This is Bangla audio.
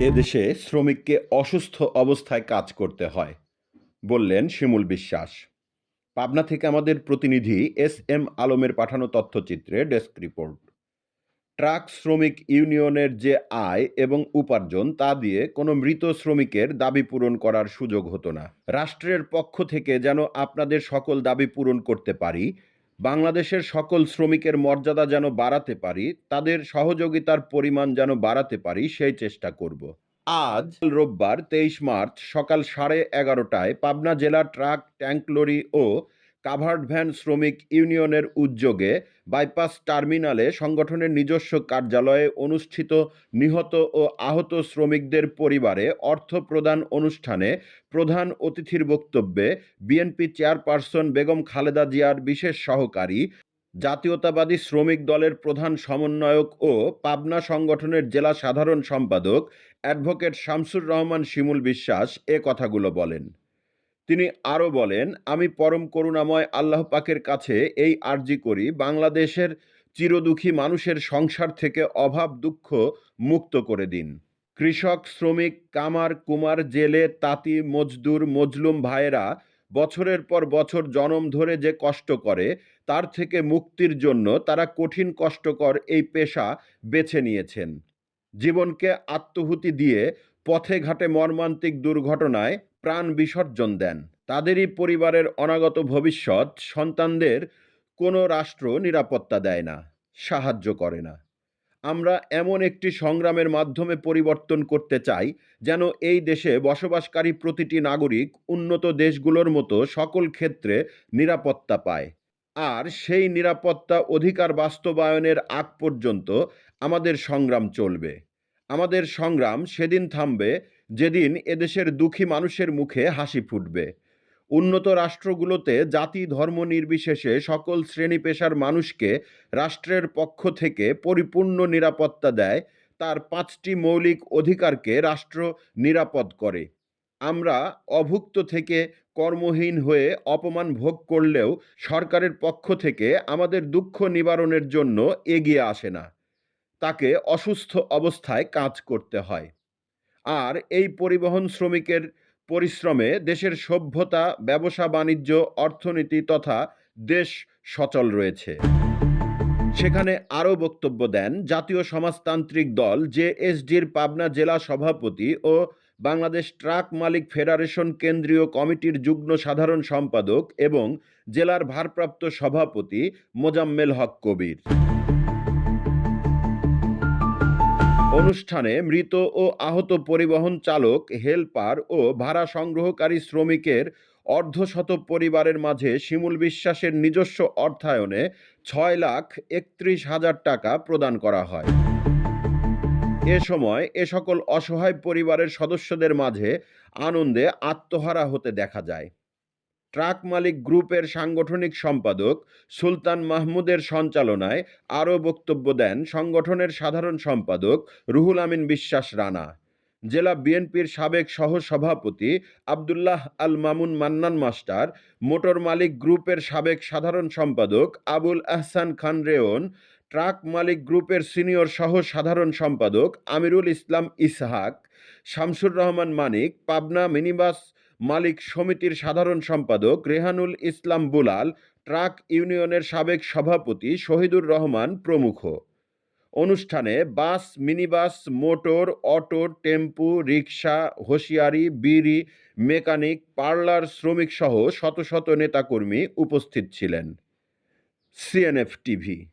এদেশে শ্রমিককে অসুস্থ অবস্থায় কাজ করতে হয়, বললেন শিমুল বিশ্বাস। পাবনা থেকে আমাদের প্রতিনিধি এস এম আলমের পাঠানো তথ্যচিত্রে ডেস্ক রিপোর্ট। ট্রাক শ্রমিক ইউনিয়নের যে আয় এবং উপার্জন তা দিয়ে কোনো মৃত শ্রমিকের দাবি পূরণ করার সুযোগ হতো না। রাষ্ট্রের পক্ষ থেকে যেন আপনাদের সকল দাবি পূরণ করতে পারি বাংলাদেশের সকল শ্রমিকের মর্যাদা যেন বাড়াতে পারি, তাদের সহযোগিতার পরিমাণ যেন বাড়াতে পারি, সেই চেষ্টা করব। আজ রোববার, তেইশ মার্চ, সকাল সাড়ে এগারোটায় পাবনা জেলা ট্রাক, ট্যাঙ্ক, লরি ও কাভার্ড ভ্যান শ্রমিক ইউনিয়নের উদ্যোগে বাইপাস টার্মিনালে সংগঠনের নিজস্ব কার্যালয়ে অনুষ্ঠিত নিহত ও আহত শ্রমিকদের পরিবারে অর্থ প্রদান অনুষ্ঠানে প্রধান অতিথির বক্তব্যে বিএনপি চেয়ারপারসন বেগম খালেদা জিয়ার বিশেষ সহকারী, জাতীয়তাবাদী শ্রমিক দলের প্রধান সমন্বয়ক ও পাবনা সংগঠনের জেলা সাধারণ সম্পাদক অ্যাডভোকেট শামসুর রহমান শিমুল বিশ্বাস এ কথাগুলো বলেন। তিনি আরও বলেন, আমি পরম করুণাময় আল্লাহ পাকের কাছে এই আর্জি করি, বাংলাদেশের চিরদুখী মানুষের সংসার থেকে অভাব দুঃখ মুক্ত করে দিন। কৃষক, শ্রমিক, কামার, কুমার, জেলে, তাঁতি, মজদুর, মজলুম ভাইয়েরা বছরের পর বছর জনম ধরে যে কষ্ট করে, তার থেকে মুক্তির জন্য তারা কঠিন কষ্টকর এই পেশা বেছে নিয়েছেন। জীবনকে আত্মহুতি দিয়ে পথে ঘাটে মর্মান্তিক দুর্ঘটনায় প্রাণ বিসর্জন দেন। তাদেরই পরিবারের অনাগত ভবিষ্যৎ সন্তানদের কোনো রাষ্ট্র নিরাপত্তা দেয় না, সাহায্য করে না। আমরা এমন একটি সংগ্রামের মাধ্যমে পরিবর্তন করতে চাই যেন এই দেশে বসবাসকারী প্রতিটি নাগরিক উন্নত দেশগুলোর মতো সকল ক্ষেত্রে নিরাপত্তা পায়। আর সেই নিরাপত্তা অধিকার বাস্তবায়নের আগ পর্যন্ত আমাদের সংগ্রাম চলবে। আমাদের সংগ্রাম সেদিন থামবে যেদিন এদেশের দুঃখী মানুষের মুখে হাসি ফুটবে। উন্নত রাষ্ট্রগুলোতে জাতি ধর্ম নির্বিশেষে সকল শ্রেণি পেশার মানুষকে রাষ্ট্রের পক্ষ থেকে পরিপূর্ণ নিরাপত্তা দেয়, তার পাঁচটি মৌলিক অধিকারকে রাষ্ট্র নিরাপদ করে। আমরা অভুক্ত থেকে কর্মহীন হয়ে অপমান ভোগ করলেও সরকারের পক্ষ থেকে আমাদের দুঃখ নিবারণের জন্য এগিয়ে আসে না। তাকে অসুস্থ অবস্থায় কাজ করতে হয়। আর এই পরিবহন শ্রমিকের পরিশ্রমে দেশের সভ্যতা, ব্যবসা, বাণিজ্য, অর্থনীতি তথা দেশ সচল রয়েছে। সেখানে আরও বক্তব্য দেন জাতীয় সমাজতান্ত্রিক দল জেএসডির পাবনা জেলা সভাপতি ও বাংলাদেশ ট্রাক মালিক ফেডারেশন কেন্দ্রীয় কমিটির যুগ্ম সাধারণ সম্পাদক এবং জেলার ভারপ্রাপ্ত সভাপতি মোজাম্মেল হক কবির। অনুষ্ঠানে মৃত ও আহত পরিবহন চালক, হেলপার ও ভাড়া সংগ্রহকারী শ্রমিকের অর্ধশত পরিবারের মাঝে শিমুল বিশ্বাসের নিজস্ব অর্থায়নে ছয় লাখ একত্রিশ হাজার টাকা প্রদান করা হয়। এ সময় এ সকল অসহায় পরিবারের সদস্যদের মাঝে আনন্দে আত্মহারা হতে দেখা যায়। ট্রাক মালিক গ্রুপের সাংগঠনিক সম্পাদক সুলতান মাহমুদের সঞ্চালনায় আরও বক্তব্য দেন সংগঠনের সাধারণ সম্পাদক রুহুল আমিন বিশ্বাস রানা। জেলা বিএনপির সাবেক সহ সভাপতি আবদুল্লাহ আল মামুন মান্নান মাস্টার, মোটর মালিক গ্রুপের সাবেক সাধারণ সম্পাদক আবুল আহসান খান রেওন, ট্রাক মালিক গ্রুপের সিনিয়র সহ সাধারণ সম্পাদক আমিরুল ইসলাম ইসহাক, শামসুর রহমান মানিক, পাবনা মিনিবাস মালিক সমিতির সাধারণ সম্পাদক রেহানুল ইসলাম বুলাল, ট্রাক ইউনিয়নের সাবেক সভাপতি শহীদুর রহমান প্রমুখ। অনুষ্ঠানে bus, minibus, motor, auto, tempo rickshaw hosiery, বিড়ি, মেকানিক, পার্লার শ্রমিক সহ শত শত নেতাকর্মী উপস্থিত ছিলেন। CNF TV